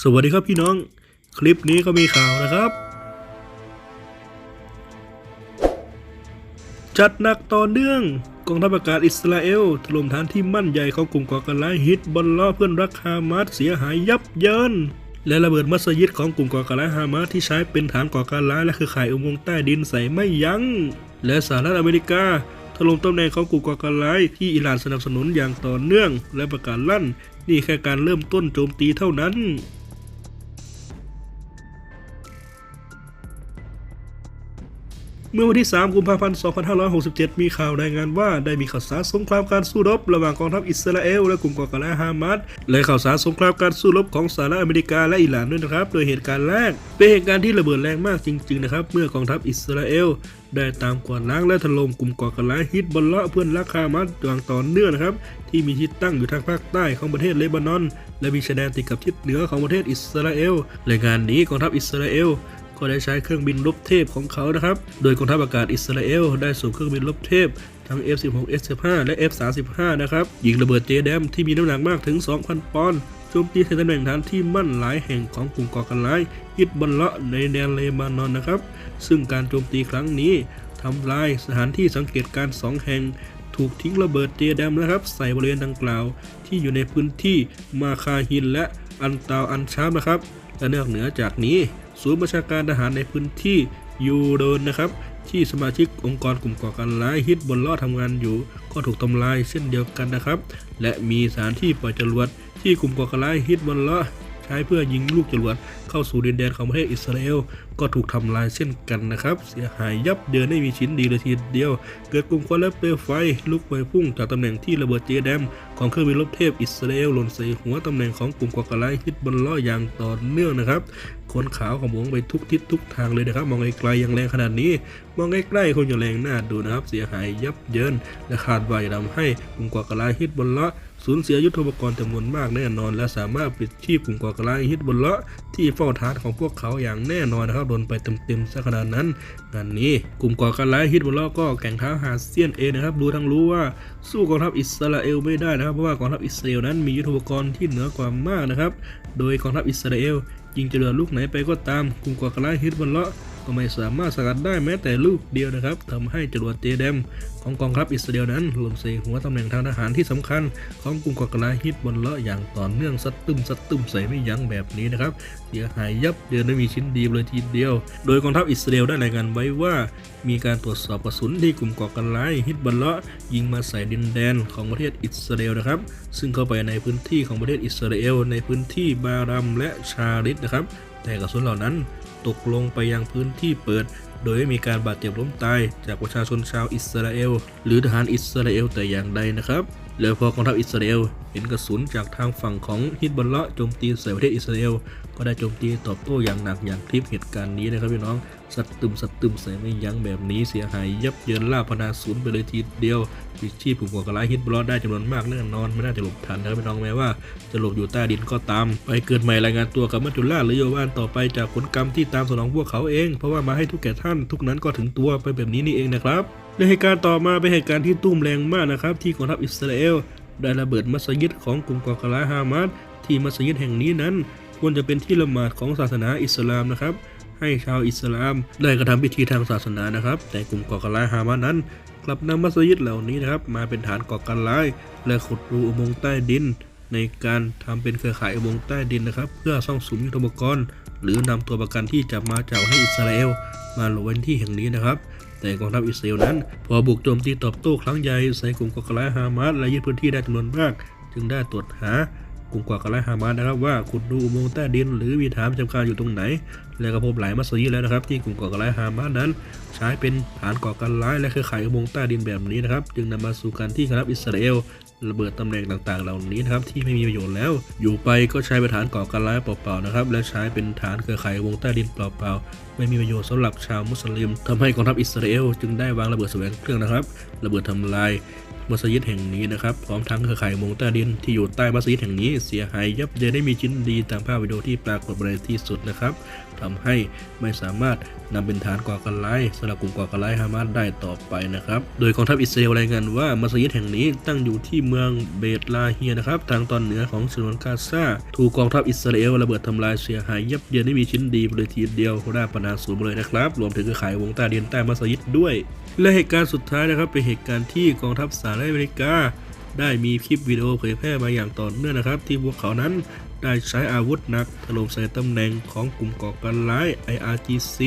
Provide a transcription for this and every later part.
สวัสดีครับพี่น้อง คลิปนี้ก็มีข่าวนะครับ จัดหนักต่อเนื่องกองทัพอากาศอิสราเอลถล่มฐานที่มั่นใหญ่ของกลุ่มก่อการร้ายฮิตบอลล้อเพื่อนรักฮามาสเสียหายยับเยินและระเบิดมัสยิดของกลุ่มก่อการร้ายฮามาสที่ใช้เป็นฐานก่อการร้ายและเครือข่ายอุโมงค์ใต้ดินใส่ไม่ยัง้ง และสหรัฐอเมริกาถล่มตำแหน่งของกลุ่มก่อการร้ายที่อิหร่านสนับสนุนอย่างต่อเนื่อง และประกาศลั่น นี่แค่การเริ่มต้นโจมตีเท่านั้น เมื่อวันที่ 3 กุมภาพันธ์ 2567 มีข่าวรายงานว่าได้มีข่าวสารสงครามการสู้รบ ระหว่างกองทัพอิสราเอลและกลุ่มก่อการร้ายฮามาสและข่าวสารสงครามการสู้รบของสหรัฐอเมริกาและอิหร่านด้วยนะครับ โดยเหตุการณ์แรก เป็นเหตุการณ์ที่ระเบิดแรงมากจริงๆนะครับ เมื่อกองทัพอิสราเอลได้ตามกวาดล้างและถล่มกลุ่มก่อการร้ายฮิตบอลเลาะเพื่อนรักฮามาสอย่างต่อเนื่องนะครับ ที่มีที่ตั้งอยู่ทางภาคใต้ของประเทศเลบานอน และมีชายแดนติดกับทิศเหนือของประเทศอิสราเอลและงานนี้กองทัพอิสราเอล ก็ได้ใช้เครื่องบินรบเทพของเขานะครับ โดยกองทัพอากาศอิสราเอลได้ส่งเครื่องบินรบเทพทั้ง F16 F15 และ F35 นะครับยิงระเบิดเจแดมที่มีน้ำหนักมากถึง 2,000 ปอนด์โจมตีใส่ตำแหน่งฐานที่มั่นหลายแห่งของกลุ่มก่อการร้ายฮิตบอลเลาะในแดนเลบานอนนะครับ ซึ่งการโจมตีครั้งนี้ทำลายสถานที่สังเกตการณ์สองแห่ง ถูกทิ้งระเบิดเจแดมนะครับ ใส่บริเวณดังกล่าว ที่อยู่ในพื้นที่มาคาฮินและอันตาวอันชามนะครับและนอกเหนือจากนี้ ศูนย์ประชาการทหารในพื้นที่ยูโดนนะครับ ที่สมาชิกองค์กรกลุ่มก่อการร้ายฮิตบนล่อทำงานอยู่ ก็ถูกทำลายเช่นเดียวกันนะครับ และมีสถานที่ปล่อยจรวดที่กลุ่มก่อการร้ายฮิตบนล่อใช้เพื่อยิงลูกจรวดเข้าสู่ดินแดนของประเทศอิสราเอลก็ถูกทำลายเช่นกันนะครับ เสียหายยับเยินไม่มีชิ้นดีเลยทีเดียว เกิดกลุ่มควันและเปลวไฟลุกไปพุ่งจากตำแหน่งที่ระเบิดเจแดม ของเครื่องบินรบเทพอิสราเอลหล่นใส่หัวตำแหน่งของกลุ่มก่อการร้ายฮิตบนล่ออย่างต่อเนื่องนะครับคนขาวของมวงไปทุกทิศทุกทางเลยนะครับ มองไกลๆยังแรงขนาดนี้ มองใกล้ๆคงจะแรงหน่าดูนะครับ เสียหายยับเยินและขาดว่าจะทำให้กลุ่มก่อการร้ายฮิตบนละสูญเสียยุทธปกรณ์จำนวนมากแน่นอน และสามารถปิดชีพกลุ่มก่อการร้ายฮิตบนละที่เฝ้าฐานของพวกเขาอย่างแน่นอนนะครับโดนไปเต็มๆซะขนาดนั้น งานนี้กลุ่มก่อการร้ายฮิตบนละก็แข่งท้าหาเซียนเองนะครับรู้ทั้งรู้ว่าสู้กองทัพอิสราเอลไม่ได้นะครับเพราะว่ากองทัพอิสราเอลนั้นมียุทโธปกรณ์ที่เหนือกว่ามากนะครับ โดยกองทัพอิสราเอลยิงจรือลูกไหนไปก็ตามกลุ่มก่อการร้ายฮิตบอลเลาะ ก็ไม่สามารถสกัดได้แม้แต่ลูกเดียวนะครับทำให้จรวดเจแดมของกองทัพอิสราเอลนั้นล่นใส่หัวตำแหน่งทางทหารที่สำคัญ ของกลุ่มก่อการร้ายฮิตบอลเลาะอย่างต่อเนื่องสัดตึมสัดตึมใส่ไม่ยั้งแบบนี้นะครับเสียหายยับเยินไม่มีชิ้นดีเลยทีเดียว โดยกองทัพอิสราเอลได้รายงานไว้ว่ามีการตรวจสอบกระสุนที่กลุ่มก่อการร้ายฮิตบอลเลาะยิงมาใส่ดินแดนของประเทศอิสราเอลนะครับ ซึ่งเข้าไปในพื้นที่ของประเทศอิสราเอลในพื้นที่บารัมและชาริตนะครับ แต่กระสุนเหล่านั้น ตกลงไปยังพื้นที่เปิด โดยไม่มีการบาดเจ็บล้มตายจากประชาชนชาวอิสราเอล หรือทหารอิสราเอลแต่อย่างใดนะครับ แล้วพอกองทัพอิสราเอลเห็นกระสุนจากทางฝั่งของฮิตบอลละโจมตีใส่ประเทศอิสราเอลก็ได้โจมตีตอบโต้อย่างหนักอย่างคลิปเหตุการณ์นี้นะครับพี่น้องสัตว์ตึมสัตว์ตึมใส่ไม่ยั้งแบบนี้เสียหายยับเยินล่าพนาศูนย์ไปเลยทีเดียวปิชีพกลุ่มก่อการร้ายฮิตบอลเลาะได้จำนวนมากแน่นอนไม่น่าจะหลบทันนะครับพี่น้องแม้ว่าจะหลบอยู่ใต้ดินก็ตาม ไปเกิดใหม่รายงานตัวกับมัจจุราชหรือโยบานต่อไปจากผลกรรมที่ตามสนองพวกเขาเอง เพราะว่ามาให้ทุกแก่ท่านทุกนั้นก็ถึงตัวไปแบบนี้นี่เองนะครับ และเหตุการณ์ต่อมาเป็นเหตุการณ์ที่ตุ้มแรงมากนะครับที่กองทัพอิสราเอลได้ระเบิดมัสยิดของกลุ่มก่อการร้ายฮามาสที่มัสยิดแห่งนี้นั้น ควรจะเป็นที่ละหมาดของศาสนาอิสลามนะครับ ให้ชาวอิสลามได้กระทำพิธีทางศาสนานะครับ แต่กลุ่มก่อการร้ายฮามาสนั้น กลับนำมัสยิดเหล่านี้นะครับ มาเป็นฐานก่อการร้าย และขุดรูอุโมงค์ใต้ดิน ในการทำเป็นเครือข่ายอุโมงค์ใต้ดินนะครับ เพื่อซ่องสุมยุทโธปกรณ์ หรือนำตัวประกันที่จับมาจากประเทศอิสราเอลมาหลบไว้ที่แห่งนี้นะครับ แต่กองทัพอิสราเอลนั้น พอบุกโจมตีตอบโต้ครั้งใหญ่ใส่กลุ่มกอการร้ายฮามาสและยึดพื้นที่ได้จำนวนมาก จึงได้ตรวจหากลุ่มกอการร้ายฮามาสนะครับว่าขุดรูอุโมงค์ใต้ดิน หรือมีฐานประจำการอยู่ตรงไหน และก็พบหลายมัสยิดแล้วนะครับ ที่กลุ่มกอการร้ายฮามาสนั้น ใช้เป็นฐานก่อการร้ายและเครือข่ายอุโมงค์ใต้ดินแบบนี้นะครับ จึงนำมาสู่การที่คณะอิสราเอล ระเบิดตำแหน่งต่างๆ เหล่านี้นะครับที่ไม่มีประโยชน์แล้ว อยู่ไปก็ใช้เป็นฐานก่อการร้ายเปล่าๆนะครับและใช้เป็นฐานเครือข่ายวงใต้ดินเปล่าๆไม่มีประโยชน์สำหรับชาวมุสลิมทำให้กองทัพอิสราเอลจึงได้วางระเบิดแสวงเครื่องนะครับ ระเบิดทำลาย มัสยิดแห่งนี้นะครับพร้อมทั้งเครือข่ายวงต้ดินที่อยู่ใต้มัสยิดแห่งนี้เสียหายยับเยินได้มีชิ้นดีตามภาพวิดีโอที่ปรากฏในที่สุดนะครับทำให้ไม่สามารถนำเป็นฐานก่อการร้ายสำหรับกลุ่มก่อการร้ายฮามาสได้ต่อไปนะครับ โดยกองทัพอิสราเอลรายงานว่ามัสยิดแห่งนี้ตั้งอยู่ที่เมืองเบตลาเฮียนะครับทางตอนเหนือของฉนวนกาซาถูกกองทัพอิสราเอลระเบิดทำลายเสียหายยับเยินไม่มีชิ้นดีเลยทีเดียวราปนาศูนย์เลยนะครับ รวมถึงเครือข่ายวงตาเดียนใต้มัสยิดด้วย และเหตุการณ์สุดท้ายนะครับเป็นเหตุการณ์ที่กองทัพสหรัฐอเมริกา ได้มีคลิปวิดีโอเผยแพร่มาอย่างต่อเนื่องนะครับ ที่พวกเขานั้นได้ใช้อาวุธหนักถล่มใส่ตำแหน่งของกลุ่มก่อการร้าย IRGC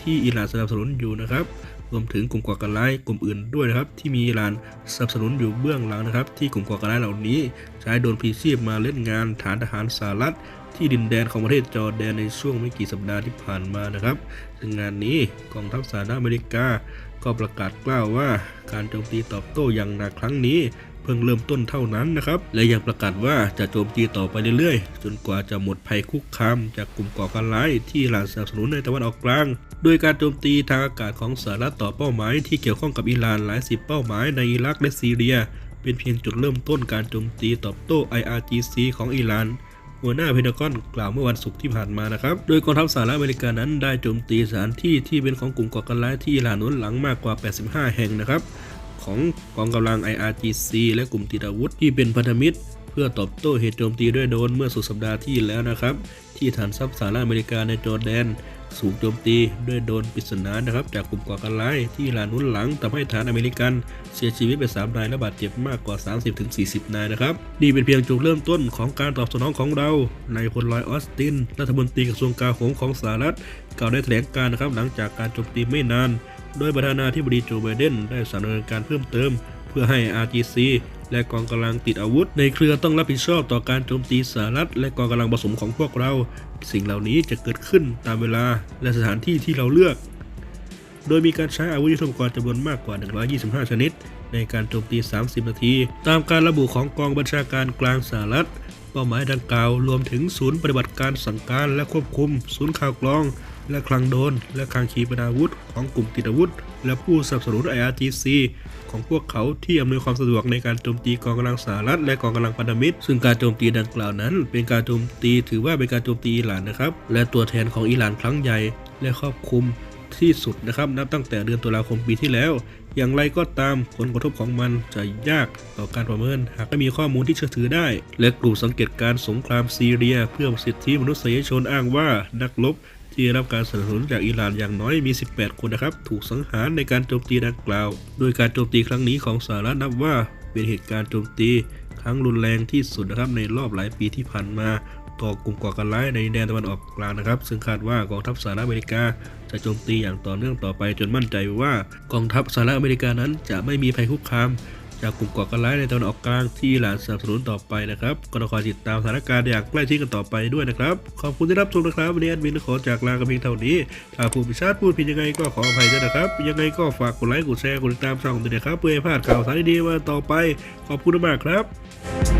ที่อิหร่านสนับสนุนอยู่นะครับ รวมถึงกลุ่มก่อการร้ายกลุ่มอื่นด้วยนะครับ ที่มีอิหร่านสนับสนุนอยู่เบื้องหลังนะครับ ที่กลุ่มก่อการร้ายเหล่านี้ ใช้โดนพีชีพมาเล่นงานฐานทหารสหรัฐที่ดินแดนของประเทศจอร์แดนในช่วงไม่กี่สัปดาห์ที่ผ่านมานะครับ ซึ่งงานนี้กองทัพสหรัฐอเมริกา ก็ประกาศกล่าวว่าการโจมตีตอบโต้อย่างหนักครั้งนี้ เพิ่งเริ่มต้นเท่านั้นนะครับ และยังประกาศว่าจะโจมตีต่อไปเรื่อยๆ จนกว่าจะหมดภัยคุกคามจากกลุ่มก่อการร้ายที่หร่านสนับสนุนในตะวันออกกลาง โดยการโจมตีทางอากาศของสหรัฐต่อเป้าหมายที่เกี่ยวข้องกับอิหร่านหลายสิบเป้าหมายในอิรักและซีเรีย เป็นเพียงจุดเริ่มต้นการโจมตีตอบโต้ IRGC ของอิหร่าน หัวหน้าเพนทากอนกล่าวเมื่อวันศุกร์ที่ผ่านมานะครับ โดยกองทัพสหรัฐอเมริกานั้นได้โจมตีสถานที่ที่เป็นของกลุ่มก่อการร้ายที่อิหร่านนุนหลังมากกว่า 85 แห่งนะครับ ของกองกำลัง IRGC และกลุ่มติดอาวุธที่เป็นพันธมิตร เพื่อตอบโต้เหตุโจมตีด้วยโดรนเมื่อสุดสัปดาห์ที่แล้วนะครับ ที่ฐานทัพสหรัฐอเมริกาในจอร์แดน สูกโจมตีด้วยโดนปริศนานะครับ จากกลุ่มก่อการร้ายที่อิหร่านุนหลังทำให้ฐานอเมริกัน เสียชีวิตไป3นายและบาดเจ็บมากกว่า 30-40 นายนะครับ นี่เป็นเพียงจุดเริ่มต้นของการตอบสนองของเรา ในพลลอยออสติน รัฐมนตรีกระทรวงกลาโหมของสหรัฐกล่าวในแถลงการนะครับหลังจากการโจมตีไม่นาน โดยประธานาธิบดีโจไบเดนได้สั่งดำเนินการเพิ่มเติม เพื่อให้ RGC และกองกำลังติดอาวุธ ในเครือต้องรับผิดชอบต่อการโจมตีสหรัฐและกองกำลังผสมของพวกเรา สิ่งเหล่านี้จะเกิดขึ้นตามเวลาและสถานที่ที่เราเลือก โดยมีการใช้อาวุธยุทโธปกรณ์จำนวนมากกว่า 125 ชนิด ในการโจมตี 30 นาที ตามการระบุของกองบัญชาการกลางสหรัฐ เป้าหมายดังกล่าวรวมถึงศูนย์ปฏิบัติการสั่งการและควบคุม ศูนย์ข่าวกรอง และคลังโดรนและคลังขีปนาวุธ ของกลุ่มติดอาวุธ และผู้สนับสนุน IRGC ของพวกเขาที่อำนวยความสะดวกในการโจมตีกองกำลังสหรัฐและกองกำลังพันธมิตร ซึ่งการโจมตีดังกล่าวนั้น เป็นการโจมตีถือว่าเป็นการโจมตีอิหร่านนะครับ และตัวแทนของอิหร่านครั้งใหญ่และครอบคลุมที่สุดนะครับนับตั้งแต่เดือนตุลาคมปีที่แล้ว อย่างไรก็ตามผลกระทบของมันจะยากต่อการประเมิน หากไม่มีข้อมูลที่เชื่อถือได้ และกลุ่มสังเกตการสงครามซีเรีย เพื่อสิทธิมนุษยชนอ้างว่านักรบ ที่ได้รับการสนับสนุนจากอิหร่านอย่างน้อยมี 18 คนนะครับ ถูกสังหารในการโจมตีดังกล่าว โดยการโจมตีครั้งนี้ของสหรัฐนับว่าเป็นเหตุการณ์โจมตีครั้งรุนแรงที่สุดนะครับในรอบหลายปีที่ผ่านมา ต่อกลุ่มก่อการร้ายในแดนตะวันออกกลางนะครับ ซึ่งคาดว่ากองทัพสหรัฐอเมริกา จะโจมตีอย่างต่อเนื่องต่อไปจนมั่นใจว่ากองทัพสหรัฐอเมริกานั้นจะไม่มีภัยคุกคาม จากกลุ่มก่อการร้ายในตะวันออกกลางที่หลานสนับสนุนต่อไปนะครับก็ต้องคอยติดตามสถานการณ์อย่างใกล้ชิดกันต่อไปด้วยนะครับ ขอบคุณที่รับชมนะครับวันนี้แอดมินขอจากลากันเพียงเท่านี้ ถ้าผู้พิชาติพูดผิดยังไงก็ขออภัยด้วยนะครับ ยังไงก็ฝากกดไลค์กดแชร์กดติดตามช่องด้วยนะครับเพื่อให้พลาดข่าวสารดีๆมาต่อไป ขอบคุณมากครับ